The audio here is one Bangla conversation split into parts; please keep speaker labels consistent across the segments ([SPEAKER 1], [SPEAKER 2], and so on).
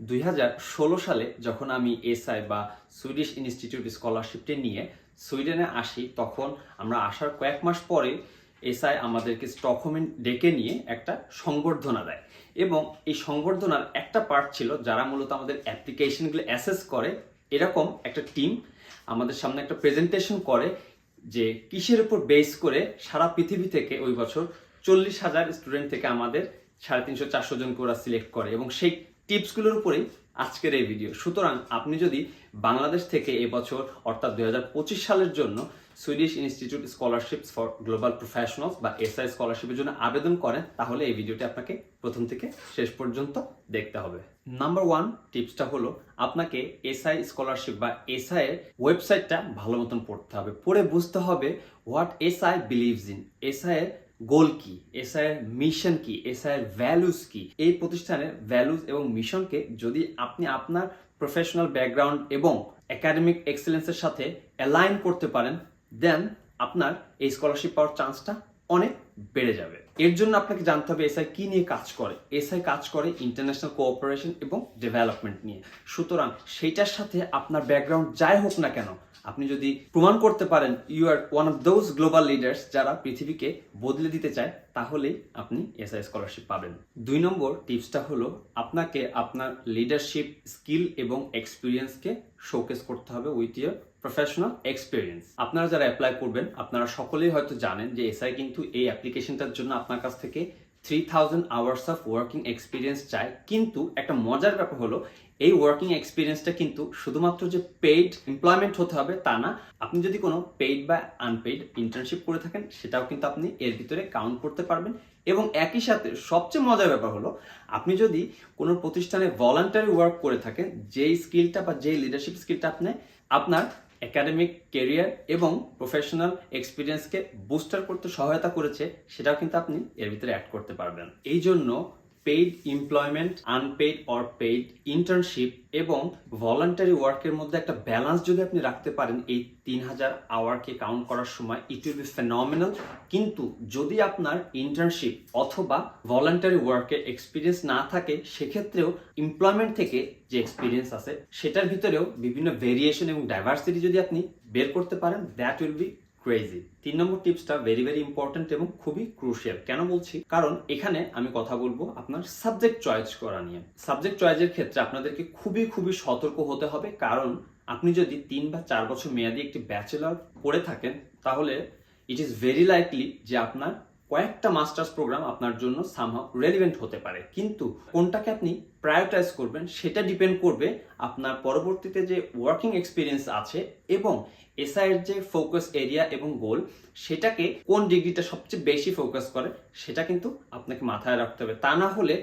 [SPEAKER 1] দুই হাজার ষোলো সালে যখন আমি এসআই বা সুইডিশ ইনস্টিটিউট স্কলারশিপটি নিয়ে সুইডেনে আসি, তখন আমরা আসার কয়েক মাস পরে এসআই আমাদেরকে স্টকহোমে ডেকে নিয়ে একটা সংবর্ধনা দেয়। এবং এই সংবর্ধনার একটা পার্ট ছিল যারা মূলত আমাদের অ্যাপ্লিকেশনগুলো অ্যাসেস করে। এরকম একটা টিম আমাদের সামনে একটা প্রেজেন্টেশন করে যে কিসের উপর বেস করে সারা পৃথিবী থেকে ওই বছর চল্লিশ হাজার স্টুডেন্ট থেকে আমাদের সাড়ে তিনশো চারশো জনকে ওরা সিলেক্ট করে। এবং সেই টিপসগুলোর উপরেই আজকের এই ভিডিও। সুতরাং আপনি যদি বাংলাদেশ থেকে এবছর অর্থাৎ দু হাজার পঁচিশ সালের জন্য Swedish institute scholarships for global professionals বা এসআই স্কলারশিপের জন্য আবেদন করেন, তাহলে এই ভিডিওটি আপনাকে প্রথম থেকে শেষ পর্যন্ত দেখতে হবে। নাম্বার ওয়ান টিপসটা হলো আপনাকে এসআই স্কলারশিপ বা এসআই এর ওয়েবসাইটটা ভালো মতন পড়তে হবে। পড়ে বুঝতে হবে what SI believes in SI এর গোল কি এসআই এর মিশন কি এসআই এর ভ্যালুস কি, এই প্রতিষ্ঠানের ভ্যালুস এবং মিশনকে যদি আপনি আপনার প্রফেশনাল ব্যাকগ্রাউন্ড এবং একাডেমিক এক্সেলেন্সের সাথে অ্যালাইন করতে পারেন দেন আপনার এই স্কলারশিপ পাওয়ার চান্সটা অনেক বেড়ে যাবে। এর জন্য আপনাকে জানতে হবে এসআই কি নিয়ে কাজ করে। এসআই কাজ করে ইন্টারন্যাশনাল কোঅপারেশন এবং ডেভেলপমেন্ট নিয়ে। সুতরাং সেইটার সাথে আপনার ব্যাকগ্রাউন্ড যাই হোক না কেন আপনি যদি প্রমাণ করতে পারেন you are one of those global leaders যারা পৃথিবীকে বদলে দিতে চায়, তাহলেই আপনি এসআই স্কলারশিপ পাবেন। দুই নম্বর টিপসটা হলো আপনাকে আপনার লিডারশিপ স্কিল এবং এক্সপিরিয়েন্সকে শোকেস করতে হবে উইথ ইয়ার প্রফেশনাল এক্সপিরিয়েন্স আপনারা যারা অ্যাপ্লাই করবেন, আপনারা সকলেই হয়তো জানেন যে এসআই কিন্তু এই অ্যাপ্লিকেশনটার জন্য আপনার কাছ থেকে three thousand hours of working experience চায়। কিন্তু একটা মজার ব্যাপার হলো এই ওয়ার্কিং এক্সপিরিয়েন্সটা কিন্তু শুধুমাত্র যে পেইড এমপ্লয়মেন্ট হতে হবে তা না, আপনি যদি কোনো পেইড বা আনপেইড ইন্টার্নশিপ করে থাকেন, সেটাও কিন্তু আপনি এর ভিতরে কাউন্ট করতে পারবেন। এবং একই সাথে সবচেয়ে মজার ব্যাপার হলো, আপনি যদি কোনো প্রতিষ্ঠানে ভলান্টারি ওয়ার্ক করে থাকেন, যেই স্কিলটা বা যেই লিডারশিপ স্কিলটা আপনি, আপনার একাডেমিক কেরিয়ার এবং প্রফেশনাল এক্সপিরিয়েন্সকে বুস্টার করতে সহায়তা করেছে, সেটাও কিন্তু আপনি এর ভিতরে অ্যাড করতে পারবেন। এই জন্য paid employment unpaid or paid internship এবং ভলান্টারি ওয়ার্কের মধ্যে একটা ব্যালেন্স যদি আপনি রাখতে পারেন, এই তিন হাজার আওয়ারকে কাউন্ট করার সময় ইট উইল বি ফেনমিনাল কিন্তু যদি আপনার ইন্টার্নশিপ অথবা ভলান্টারি ওয়ার্কের এক্সপিরিয়েন্স না থাকে, সেক্ষেত্রেও এমপ্লয়মেন্ট থেকে যে এক্সপিরিয়েন্স আছে, সেটার ভিতরেও বিভিন্ন ভেরিয়েশন এবং ডাইভার্সিটি যদি আপনি বের করতে পারেন দ্যাট উইল বি ক্রেজি তিন নম্বর টিপসটা ভেরি ভেরি ইম্পর্টেন্ট এবং খুবই ক্রুশিয়াল কেন বলছি? কারণ এখানে আমি কথা বলব আপনার সাবজেক্ট চয়েস করা নিয়ে। সাবজেক্ট চয়েসের ক্ষেত্রে আপনাদেরকে খুবই খুবই সতর্ক হতে হবে। কারণ আপনি যদি তিন বা চার বছর মেয়াদি একটি ব্যাচেলর পড়ে থাকেন, তাহলে ইট ইজ ভেরি লাইকলি যে আপনার কয়েকটা মাস্টার্স প্রোগ্রাম আপনার জন্য সামহাও রেলিভেন্ট হতে পারে। কিন্তু কোনটাকে আপনি প্রায়োরিটাইজ করবেন সেটা ডিপেন্ড করবে আপনার পরবর্তীতে যে ওয়ার্কিং এক্সপিরিয়েন্স আছে এবং এসআই এর যে ফোকাস এরিয়া এবং গোল সেটাকে কোন ডিগ্রিটা সবচেয়ে বেশি ফোকাস করে সেটা কিন্তু আপনাকে মাথায় রাখতে হবে। তা না হলে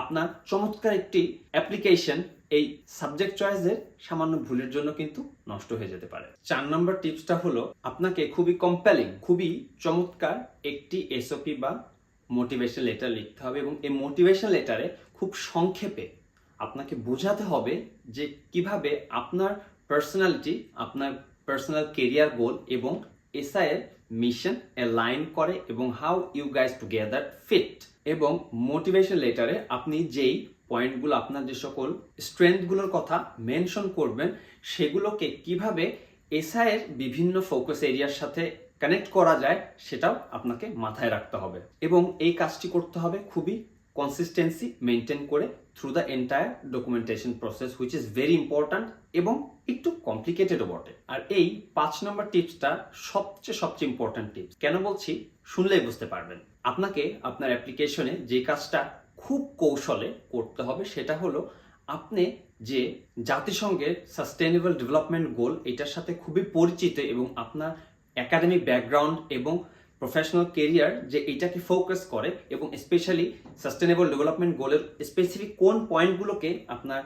[SPEAKER 1] আপনার চমৎকার একটি অ্যাপ্লিকেশন এই সাবজেক্ট চয়েসের সামান্য ভুলের জন্য কিন্তু নষ্ট হয়ে যেতে পারে। চার নম্বর টিপসটা হলো, আপনাকে খুবই কম্পেলিং খুবই চমৎকার একটি এসওপি বা মোটিভেশন লেটার লিখতে হবে এবং এই মোটিভেশন লেটারে খুব সংক্ষেপে আপনাকে বোঝাতে হবে যে কীভাবে আপনার পার্সোনালিটি আপনার পার্সোনাল কেরিয়ার গোল এবং এসআই এর মিশন অ্যালাইন করে এবং how you guys together fit এবং মোটিভেশন লেটারে আপনি যেই পয়েন্টগুলো আপনার যে সকল স্ট্রেংথগুলোর কথা মেনশন করবেন, সেগুলোকে কীভাবে এসআই এর বিভিন্ন ফোকাস এরিয়ার সাথে কানেক্ট করা যায় সেটাও আপনাকে মাথায় রাখতে হবে এবং এই কাজটি করতে হবে খুবই কনসিস্টেন্সি মেনটেন করে through the entire documentation process which is very important এবং একটু কমপ্লিকেটেডও বটে। আর এই পাঁচ নম্বর টিপসটা সবচেয়ে সবচেয়ে ইম্পর্ট্যান্ট টিপস কেন বলছি? শুনলেই বুঝতে পারবেন। আপনাকে আপনার অ্যাপ্লিকেশনে যে কাজটা খুব কৌশলে করতে হবে, সেটা হলো আপনি যে জাতিসংঘের সাস্টেনেবল ডেভেলপমেন্ট গোল এটার সাথে খুবই পরিচিত এবং আপনার একাডেমিক ব্যাকগ্রাউন্ড এবং প্রফেশনাল কেরিয়ার যে এটাকে ফোকাস করে এবং স্পেশালি সাস্টেনেবল ডেভেলপমেন্ট গোলের স্পেসিফিক কোন পয়েন্টগুলোকে আপনার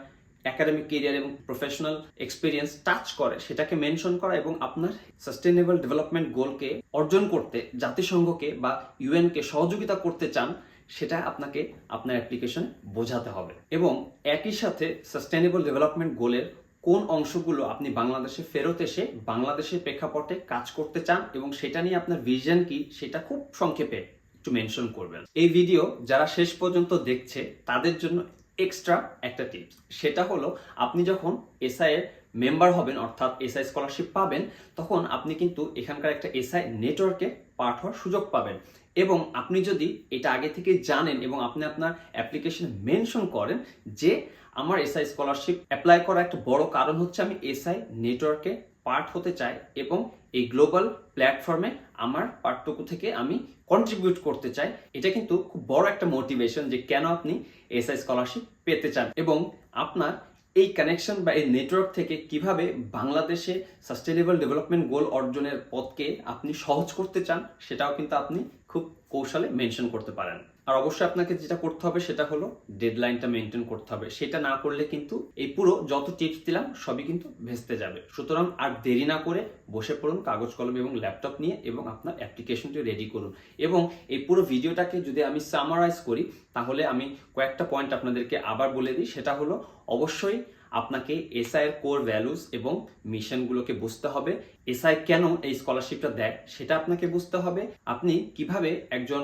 [SPEAKER 1] একাডেমিক কেরিয়ার এবং প্রফেশনাল এক্সপিরিয়েন্স টাচ করে, সেটাকে মেনশন করা এবং আপনার সাস্টেনেবল ডেভেলপমেন্ট গোলকে অর্জন করতে, জাতিসংঘকে বা ইউএনকে সহযোগিতা করতে চান, সেটা আপনাকে আপনার অ্যাপ্লিকেশন বোঝাতে হবে। এবং একই সাথে সাস্টেনেবল ডেভেলপমেন্ট গোলের কোন অংশগুলো আপনি বাংলাদেশে ফেরত এসে বাংলাদেশের প্রেক্ষাপটে কাজ করতে চান এবং সেটা নিয়ে আপনার ভিশন কি, সেটা খুব সংক্ষেপে একটু মেনশন করবেন। এই ভিডিও যারা শেষ পর্যন্ত দেখছে, তাদের জন্য এক্সট্রা একটা টিপস সেটা হলো, আপনি যখন এসআই এর মেম্বার হবেন, অর্থাৎ এসআই স্কলারশিপ পাবেন, তখন আপনি কিন্তু এখানকার একটা এসআই নেটওয়ার্কে পাঠ হওয়ার সুযোগ পাবেন। এবং আপনি যদি এটা আগে থেকে জানেন এবং আপনি আপনার অ্যাপ্লিকেশন মেনশন করেন যে, আমার এসআই স্কলারশিপ অ্যাপ্লাই করার একটা বড় কারণ হচ্ছে আমি এসআই নেটওয়ার্কে পার্ট হতে চাই এবং এই গ্লোবাল প্ল্যাটফর্মে আমার পার্টটুকু থেকে আমি কন্ট্রিবিউট করতে চাই, এটা কিন্তু খুব বড় একটা মোটিভেশন যে কেন আপনি এসআই স্কলারশিপ পেতে চান এবং আপনার এই কানেকশন বা এই নেটওয়ার্ক থেকে কীভাবে বাংলাদেশে সাস্টেনেবল ডেভেলপমেন্ট গোল অর্জনের পথকে আপনি সহজ করতে চান, সেটাও কিন্তু আপনি খুব কৌশলে মেনশন করতে পারেন। আর অবশ্যই আপনাকে যেটা করতে হবে সেটা হলো ডেডলাইনটা মেনটেন করতে হবে। সেটা না করলে কিন্তু এই পুরো যত টিপস দিলাম সবই কিন্তু ভেস্তে যাবে। সুতরাং আর দেরি না করে বসে পড়ুন কাগজ, কলম এবং ল্যাপটপ নিয়ে এবং আপনার অ্যাপ্লিকেশনটি রেডি করুন। এবং এই পুরো ভিডিওটাকে যদি আমি সামারাইজ করি, তাহলে আমি কয়েকটা পয়েন্ট আপনাদেরকে আবার বলে দিই। সেটা হলো, অবশ্যই আপনাকে এসআই এর কোর ভ্যালুস এবং মিশনগুলোকে বুঝতে হবে। এসআই কেন এই স্কলারশিপটা দেয় সেটা আপনাকে বুঝতে হবে। আপনি কীভাবে একজন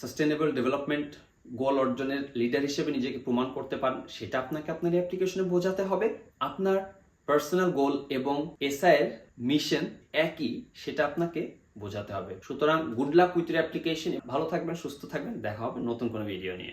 [SPEAKER 1] সাস্টেনেবল ডেভেলপমেন্ট গোল অর্জনের লিডার হিসেবে নিজেকে প্রমাণ করতে পারেন, সেটা আপনাকে আপনার অ্যাপ্লিকেশনে বোঝাতে হবে। আপনার পার্সোনাল গোল এবং এসআই এর মিশন একই, সেটা আপনাকে বোঝাতে হবে। সুতরাং গুড লাক উইথ অ্যাপ্লিকেশন ভালো থাকবেন, সুস্থ থাকবেন। দেখা হবে নতুন কোনো ভিডিও নিয়ে।